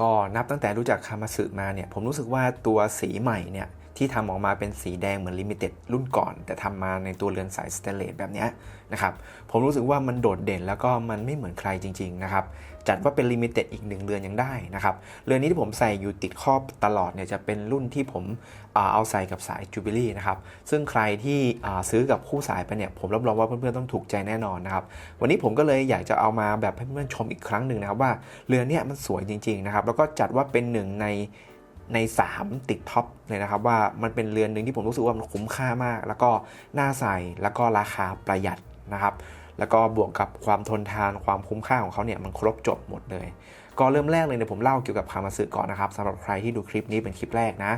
ก็นับตั้งแต่รู้จักคามาสึมาเนี่ยผมรู้สึกว่าตัวสีใหม่เนี่ย ที่ทำออกมาเป็นสีแดงเหมือนลิมิเต็ดรุ่นก่อน แต่ทำมาในตัวเรือนสายสเตเลสแบบนี้นะครับผมรู้สึกว่ามันโดดเด่นแล้วก็มันไม่เหมือนใครจริง ๆ นะครับ จัดว่าเป็นลิมิเต็ดอีกหนึ่งเรือนยังได้นะครับเรือนนี้ที่ผมใส่อยู่ติดครอบตลอดเนี่ยจะเป็นรุ่นที่ผมเอาใส่กับสายจูบิลี่นะครับซึ่งใครที่ซื้อกับคู่สายไปเนี่ยผมรับรองว่าเพื่อนๆต้องถูกใจแน่นอนนะครับวันนี้ผมก็เลยอยากจะเอามาแบบให้เพื่อนๆชมอีกครั้งหนึ่งนะครับว่าเรือนเนี่ยมันสวยจริงๆนะครับแล้วก็จัดว่าเป็นหนึ่งใน ใน 3 ติดท็อปเลยนะครับว่ามันเป็นเรือนหนึ่งที่ผมรู้สึกว่ามันคุ้มค่ามาก แล้วก็น่าใส่แล้วก็ราคาประหยัดนะครับ แล้วก็บวกกับความทนทานความคุ้มค่าของเขาเนี่ยมันครบจบหมดเลย ก็เริ่มแรกเลยเนี่ยผมเล่าเกี่ยวกับคามาสึก่อนนะครับสำหรับใครที่ดูคลิปนี้เป็นคลิปแรกนะ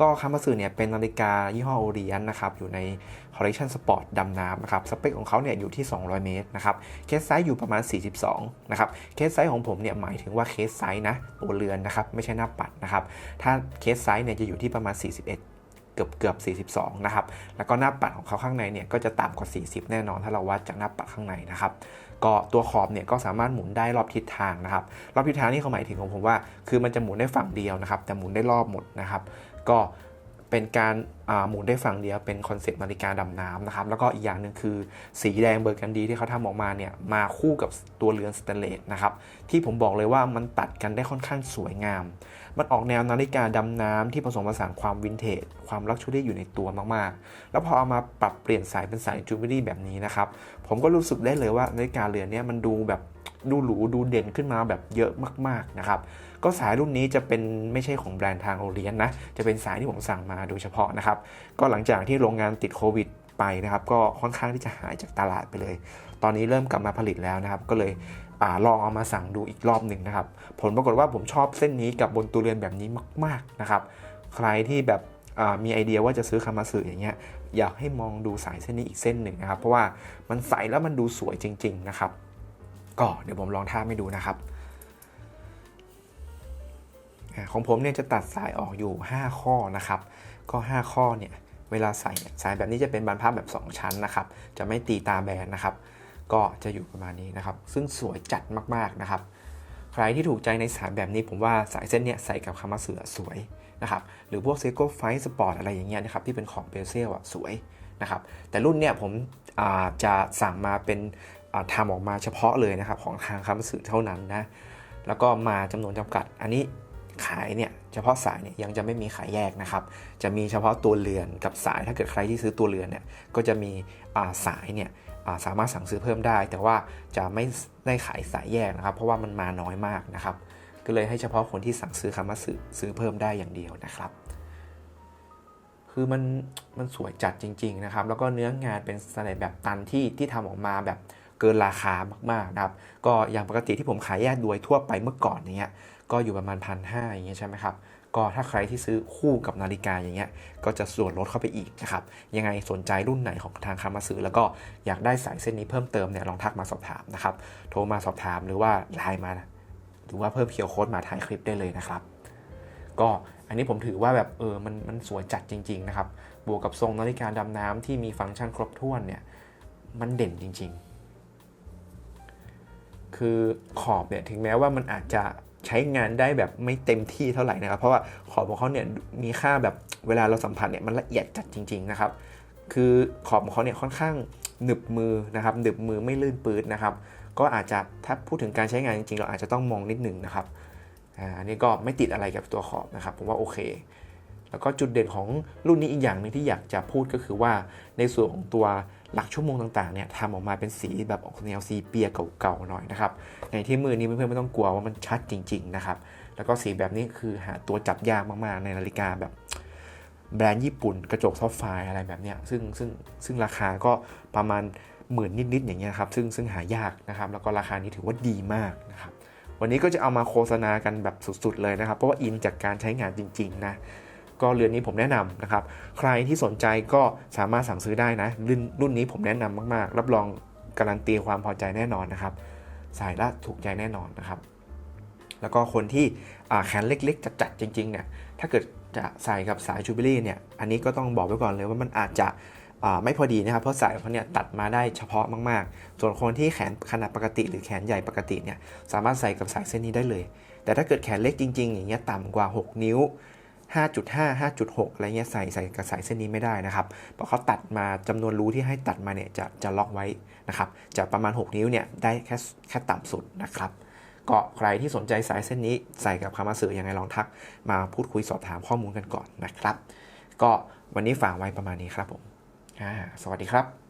ก็คามาสึเนี่ยเป็นนาฬิกายี่ห้อโอเรียนนะครับอยู่ในคอลเลคชันสปอร์ตดำน้ำนะครับสเปคของเขาเนี่ยอยู่ที่ 200 เมตรนะครับเคสไซส์อยู่ประมาณ 42 นะครับเคสไซส์ของผมเนี่ยหมายถึงว่าเคสไซส์นะตัวเรือนนะครับไม่ใช่หน้าปัดนะครับถ้าเคสไซส์เนี่ยจะอยู่ที่ประมาณ 41 เกือบเกือบ 42 นะครับ แล้วก็หน้าปัดของเขาข้างในเนี่ยก็จะต่ำกว่า 40 แน่นอน ถ้าเราวัดจากหน้าปัดข้างในนะครับ ก็ตัวขอบเนี่ยก็สามารถหมุนได้รอบทิศทางนะครับ รอบทิศทางนี่เขาหมายถึงของผมว่า คือมันจะหมุนได้ฝั่งเดียวนะครับ แต่หมุนได้รอบหมดนะครับ ก็ เป็นการหมุนได้ฝั่งเดียวเป็นคอนเซ็ปต์นาฬิกาดำน้ำนะครับ แล้วก็อีกอย่างหนึ่งคือสีแดงเบอร์กันดีที่เขาทำออกมาเนี่ยมาคู่กับตัวเรือนสเตนเลสนะครับ ที่ผมบอกเลยว่ามันตัดกันได้ค่อนข้างสวยงาม มันออกแนวนาฬิกาดำน้ำที่ผสมผสานความวินเทจ ความลักชัวรี่อยู่ในตัวมากๆ แล้วพอเอามาปรับเปลี่ยนสายเป็นสายจูเบิลี่แบบนี้นะครับ ผมก็รู้สึกได้เลยว่านาฬิกาเรือนนี้มันดูแบบดูหรูดูเด่นขึ้นมาแบบเยอะมากๆนะครับ ก็สายรุ่นนี้จะเป็นไม่ใช่ของแบรนด์ทางโอเลียนนะ จะเป็นสายที่ผมสั่งมาโดยเฉพาะนะครับ ก็หลังจากที่โรงงานติดโควิดไปนะครับ ก็ค่อนข้างที่จะหายจากตลาดไปเลย ตอนนี้เริ่มกลับมาผลิตแล้วนะครับ ก็เลยอลองเอามาสั่งดูอีกรอบหนึ่งนะครับ ผลปรากฏว่าผมชอบเส้นนี้กับบนตัวเรือนแบบนี้มาก ๆนะครับ ใครที่แบบมีไอเดียว่าจะซื้อคามาสึอย่างเงี้ย อยากให้มองดูสายเส้นนี้อีกเส้นหนึ่งนะครับ เพราะว่ามันใสแล้วมันดูสวยจริง ๆ นะครับ ก็เดี๋ยวผมลองท่าให้ดูนะครับ ของผมเนี่ยจะตัดสายออกอยู่ 5 ข้อนะครับ ก็ 5 ข้อเนี่ยเวลาใส่เนี่ยสายแบบนี้จะเป็นบานพับแบบ 2 ชั้นนะครับ จะไม่ตีตาแบนนะครับ ก็จะอยู่ประมาณนี้นะครับ ซึ่งสวยจัดมากๆนะครับ ใครที่ถูกใจในสายแบบนี้ผมว่าสายเส้นเนี่ยใส่กับคามาเสือสวยนะครับ หรือพวกเซโก้ไฟสปอร์ตอะไรอย่างเงี้ยนะครับที่เป็นของเบลเซลอะสวยนะครับ แต่รุ่นเนี่ยผมจะสั่งมาเป็นอ่าทำออกมาเฉพาะเลยนะครับของทางคามาเสือเท่านั้นนะ แล้วก็มาจำนวนจำกัด อันนี้ ขายเนี่ยเฉพาะสายเนี่ยยังจะไม่มีขายแยกนะครับ จะมีเฉพาะตัวเรือนกับสายถ้าเกิดใครที่ซื้อตัวเรือนเนี่ยก็จะมีาสายเนี่ยาสามารถสั่งซื้อเพิ่มได้ แต่ว่าจะไม่ได้ขายสายแยกนะครับ เพราะว่ามันมาน้อยมากนะครับ ก็เลยให้เฉพาะคนที่สั่งซื้อคำว่าซื้อซื้อเพิ่มได้อย่างเดียวนะครับ คือมันมันสวยจัดจริง ๆนะครับ แล้วก็เนื้องานเป็นสไตล์แบบตันที่ที่ทำออกมาแบบเกินราคามากๆนะครับ ก็อย่างปกติที่ผมขายแยกโดยทั่วไปเมื่อก่อนเนี้ย ก็อยู่ประมาณพันห้าอย่างเงี้ยใช่ไหมครับก็ถ้าใครที่ซื้อคู่กับนาฬิกาอย่างเงี้ยก็จะส่วนลดเข้าไปอีกนะครับยังไงสนใจรุ่นไหนของทางคามาซื้อแล้วก็อยากได้สายเส้นนี้เพิ่มเติมเนี่ยลองทักมาสอบถามนะครับโทรมาสอบถามหรือว่าไลน์มา หรือว่าเพิ่มเคียวโค้ดมาถ่ายคลิปได้เลยนะครับ ก็อันนี้ผมถือว่าแบบเออมันมันสวยจัดจริง ๆ นะครับ บวกกับทรงนาฬิกาดำน้ำที่มีฟังก์ชันครบถ้วนเนี่ยมันเด่นจริง ๆ คือขอบเนี่ยถึงแม้ว่ามันอาจจะ ใช้งานได้แบบไม่เต็มที่เท่าไหร่นะครับ เพราะว่าขอบของเขาเนี่ยมีค่าแบบเวลาเราสัมผัสเนี่ยมันละเอียดจัดจริง ๆนะครับ คือขอบของเขาเนี่ยค่อนข้างหนึบมือนะครับหนึบมือไม่ลื่นปืดนะครับ ก็อาจจะถ้าพูดถึงการใช้งานจริงๆ เราอาจจะต้องมองนิดหนึ่งนะครับอ่าอันนี้ก็ไม่ติดอะไรกับตัวขอบนะครับผมว่าโอเค แล้วก็จุดเด่นของรุ่นนี้อีกอย่างหนึงที่อยากจะพูดก็คือว่าในส่วนของตัว หลักชั่วโมงต่างๆเนี่ยทำออกมาเป็นสีแบบออกแนวซีเปียเก่าๆหน่อยนะครับ ในที่มือนี้เพื่อนๆไม่ต้องกลัวว่ามันชัดจริง ๆ นะครับ แล้วก็สีแบบนี้คือหาตัวจับยากมากๆในนาฬิกาแบบแบรนด์ญี่ปุ่นกระจกซอฟไฟอะไรแบบเนี้ยซึ่งซึ่งซึ่งราคาก็ประมาณหมื่นนิดๆอย่างเงี้ยครับซึ่งซึ่งหายากนะครับ แล้วก็ราคานี้ถือว่าดีมากนะครับวันนี้ก็จะเอามาโฆษณากันแบบสุดๆเลยนะครับ เพราะว่าอินจากการใช้งานจริง ๆ นะ ก็เรือนนี้ผมแนะนำนะครับ ใครที่สนใจก็สามารถสั่งซื้อได้นะ รุ่นรุ่นนี้ผมแนะนำมากๆ รับรองการันตีความพอใจแน่นอนนะครับใส่แล้วถูกใจแน่นอนนะครับ แล้วก็คนที่แขนเล็กๆจัดๆจริงๆเนี่ย ถ้าเกิดจะใส่กับสายจูบิลี่เนี่ย อันนี้ก็ต้องบอกไว้ก่อนเลยว่ามันอาจจะไม่พอดีนะครับ เพราะสายของเขาเนี่ยตัดมาได้เฉพาะมาก ๆ ส่วนคนที่แขนขนาดปกติ หรือแขนใหญ่ปกติเนี่ยสามารถใส่กับสายเส้นนี้ได้เลย แต่ถ้าเกิดแขนเล็กจริง ๆ อย่างเงี้ยต่ำกว่า 6 นิ้ว 5.5 5.6 อะไรเงี้ยใส่ใส่กับสายเส้นนี้ไม่ได้นะครับเพราะเขาตัดมาจำนวนรูที่ให้ตัดมาเนี่ยจะจะล็อกไว้นะครับจะประมาณ 6 นิ้วเนี่ยได้แค่แค่ต่ำสุดนะครับก็ใครที่สนใจสายเส้นนี้ใส่กับคามาสึยังไงลองทัก มาพูดคุยสอบถามข้อมูลกันก่อนนะครับ ก็วันนี้ฝากไว้ประมาณนี้ครับผมสวัสดีครับ